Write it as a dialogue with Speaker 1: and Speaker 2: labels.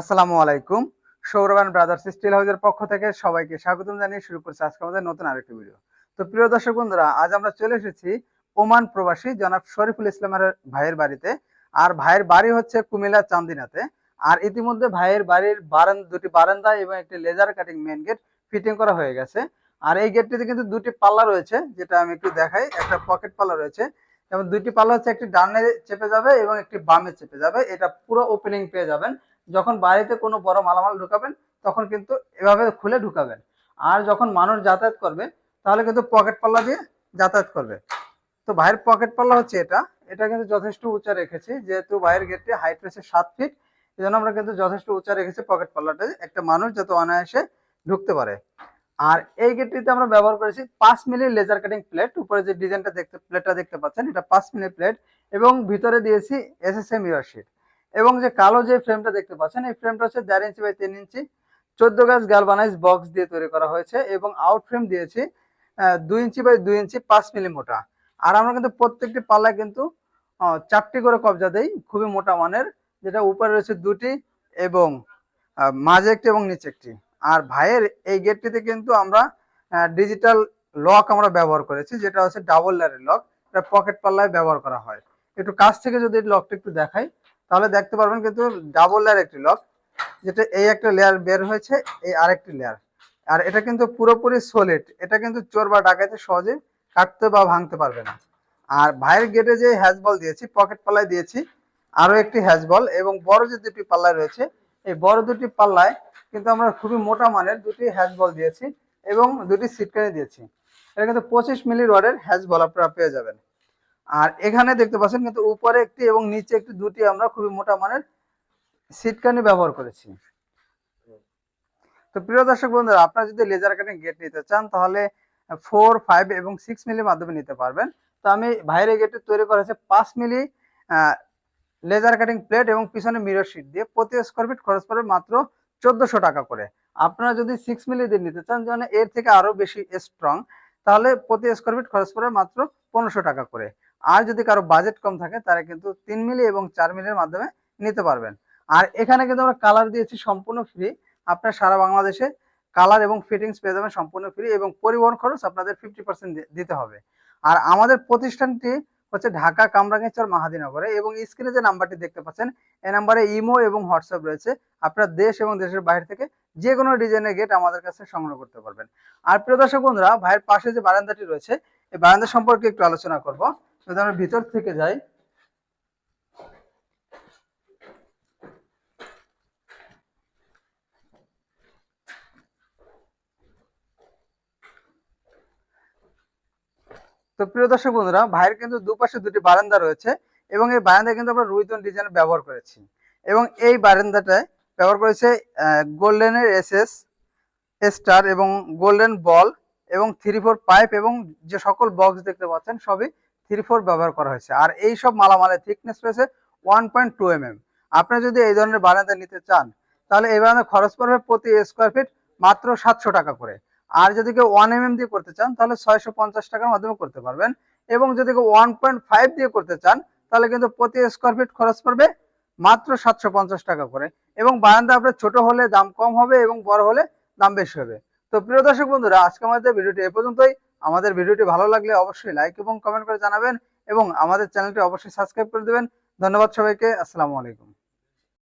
Speaker 1: আসসালামু আলাইকুম। সৌরবান brothers still হাউসের পক্ষ থেকে সবাইকে স্বাগতম জানিয়ে শুরু করছি আজকে আমাদের নতুন আরেকটি ভিডিও তো প্রিয় দর্শক বন্ধুরা, আজ আমরা চলে এসেছি ওমান প্রবাসী জনাব শরীফুল ইসলামের ভাইয়ের বাড়িতে। আর ভাইয়ের বাড়ি হচ্ছে কুমিল্লা চান্দিনাতে। আর ইতিমধ্যে ভাইয়ের বাড়ির বারান, দুটি বারান্দা এবং একটি laser cutting main gate fitting করা হয়ে গেছে। আর এই গেটটিতে কিন্তু দুটি পাল্লা রয়েছে, যেটা আমি একটু দেখাই। একটা পকেট পাল্লা রয়েছে এবং দুইটি পাল্লা হচ্ছে একটি ডানে চেপে যাবে এবং একটি বামে চেপে যাবে। এটা পুরো ওপেনিং পেয়ে যাবেন। যখন বাড়িতে কোনো বড় মালামাল ঢুকাবেন, তখন কিন্তু এভাবে খুলে ঢুকাবেন। আর যখন মানুষ যাতায়াত করবে, তাহলে কিন্তু পকেট পাল্লা দিয়ে যাতায়াত করবে। তো ভাইয়ের পকেট পাল্লা হচ্ছে এটা। এটা কিন্তু যথেষ্ট উঁচা রেখেছি, যেহেতু ভাইয়ের গেটটি হাইট রয়েছে সাত ফিট এই জন্য আমরা কিন্তু যথেষ্ট উঁচা রেখেছি পকেট পাল্লাটা একটা মানুষ যাতে অনায়াসে ঢুকতে পারে। আর এই গেটটিতে আমরা ব্যবহার করেছি পাঁচ মিলি লেজার কাটিং প্লেট উপরে যে ডিজাইনটা দেখতে প্লেটটা দেখতে পাচ্ছেন, এটা পাঁচ মিলি প্লেট এবং ভিতরে দিয়েছি এস এস এম শিট এবং যে কালো যে ফ্রেমটা দেখতে পাচ্ছেন, এই ফ্রেমটা হচ্ছে দেড় ইঞ্চি বাই তিন ইঞ্চি চোদ্দ গাছ গ্যালভানাইজ বক্স দিয়ে তৈরি করা হয়েছে এবং আউট ফ্রেম দিয়েছি দুই ইঞ্চি বাই দুই ইঞ্চি পাঁচ মিলি মোটা আর আমরা কিন্তু প্রত্যেকটি পাল্লায় কিন্তু চারটি করে কবজা দেই, খুবই মোটা মানের, যেটা উপরে রয়েছে দুটি এবং মাঝে একটি এবং নিচে একটি। আর ভাইয়ের এই গেটটিতে কিন্তু আমরা ডিজিটাল লক আমরা ব্যবহার করেছি, যেটা হচ্ছে ডাবল লেয়ারের লক এটা পকেট পাল্লায় ব্যবহার করা হয়। একটু কাছ থেকে যদি লকটা একটু দেখাই তাহলে দেখতে পারবেন কিন্তু ডাবল লেয়ার একটি লক যেটা এই একটা লেয়ার বের হয়েছে, এই আরেকটি লেয়ার আর এটা কিন্তু পুরোপুরি সলিড এটা কিন্তু চোর বা ডাকাইতে সহজে কাটতে বা ভাঙতে পারবে না। আর ভাইয়ের গেটে যে হ্যাজ বল দিয়েছি পকেট পাল্লায় দিয়েছি আরও একটি হ্যাজ বল এবং বড় যে দুটি পাল্লায় রয়েছে, এই বড় দুটি পাল্লায় কিন্তু আমরা খুবই মোটা মানের দুটি হ্যাজ বল দিয়েছি এবং দুটি সিটকানি দিয়েছি। এটা কিন্তু পঁচিশ মিলি রডের হ্যাজ বল আপনারা পেয়ে যাবেন। আর এখানে দেখতে পাচ্ছেন কিন্তু উপরে একটি এবং নিচে একটি দুটি আমরা খুবই মোটা মানের সিটকানি ব্যবহার করেছি। তো প্রিয় দর্শক বন্ধুরা, আপনারা যদি লেজার কাটিং গেট নিতে চান, তাহলে ফোর ফাইভ এবং সিক্স মিলির মাধ্যমে নিতে পারবেন। তো আমি ভাইরে গেটে তৈরি করা করেছে পাঁচ মিলি লেজার কাটিং প্লেট এবং পিছনে মিরর শিট দিয়ে। প্রতি স্কোয়ার ফিট খরচ পড়বে মাত্র চোদ্দশো টাকা করে। আপনারা যদি সিক্স মিলি দিয়ে নিতে চান, যেন এর থেকে আরও বেশি স্ট্রং তাহলে প্রতি স্কোয়ার ফিট খরচ পড়বে মাত্র পনেরোশো টাকা করে। আর যদি কারও বাজেট কম থাকে, তারা কিন্তু তিন মিলি এবং চার মিলির মাধ্যমে নিতে পারবেন। আর এখানে কিন্তু আমরা কালার দিয়েছি সম্পূর্ণ ফ্রি আপনার সারা বাংলাদেশে কালার এবং ফিটিংস পেয়ে যাবেন সম্পূর্ণ ফ্রি এবং পরিবহন খরচ আপনাদের ফিফটি পার্সেন্ট দিতে হবে। আর আমাদের প্রতিষ্ঠানটি হচ্ছে ঢাকা কামরাঙ্গীরচর মাহাদিনগরে এবং স্ক্রিনে যে নাম্বারটি দেখতে পাচ্ছেন, এই নাম্বারে ইমো এবং হোয়াটসঅ্যাপ রয়েছে। আপনার দেশ এবং দেশের বাইরে থেকে যে কোনো ডিজাইনের গেট আমাদের কাছে সংগ্রহ করতে পারবেন। আর প্রিয় দর্শক বন্ধুরা, ভাইয়ের পাশে যে বারান্দাটি রয়েছে, এই বারান্দা সম্পর্কে একটু আলোচনা করব। যদি আমরা ভিতর থেকে যাই। তো প্রিয় দর্শক বন্ধুরা, ভাইয়ের কিন্তু দুপাশে দুটি বারান্দা রয়েছে এবং এই বারান্দায় কিন্তু আমরা রুইতন ডিজাইন ব্যবহার করেছি। এবং এই বারান্দাটায় ব্যবহার করেছে গোল্ডেনের এস এস স্টার এবং গোল্ডেন বল এবং থ্রি ফোর পাইপ এবং যে সকল বক্স দেখতে পাচ্ছেন সবই থ্রি ফোর ব্যবহার করা হয়েছে। আর এই সব মালামালের থিকনেস রয়েছে one point two M M আপনি যদি এই ধরনের বারান্দা নিতে চান, তাহলে এই বারান্দা খরচ পড়বে প্রতি স্কোয়ার ফিট মাত্র সাতশো টাকা করে। আর যদি কেউ ওয়ান এম দিয়ে করতে চান, তাহলে ছয়শো পঞ্চাশ টাকার মাধ্যমে করতে পারবেন। এবং যদি কেউ ওয়ান পয়েন্ট ফাইভ দিয়ে করতে চান, তাহলে কিন্তু প্রতি স্কোয়ার ফিট খরচ পড়বে মাত্র সাতশো পঞ্চাশ টাকা করে। এবং বারান্দা আপনার ছোট হলে দাম কম হবে এবং বড় হলে দাম বেশি হবে। তো প্রিয় দর্শক বন্ধুরা আজকে আমাদের ভিডিওটি এ পর্যন্তই। আমাদের ভিডিওটি ভালো লাগলে অবশ্যই লাইক এবং কমেন্ট করে জানাবেন এবং আমাদের চ্যানেলটি অবশ্যই সাবস্ক্রাইব করে দেবেন। ধন্যবাদ সবাইকে, আসসালামু আলাইকুম।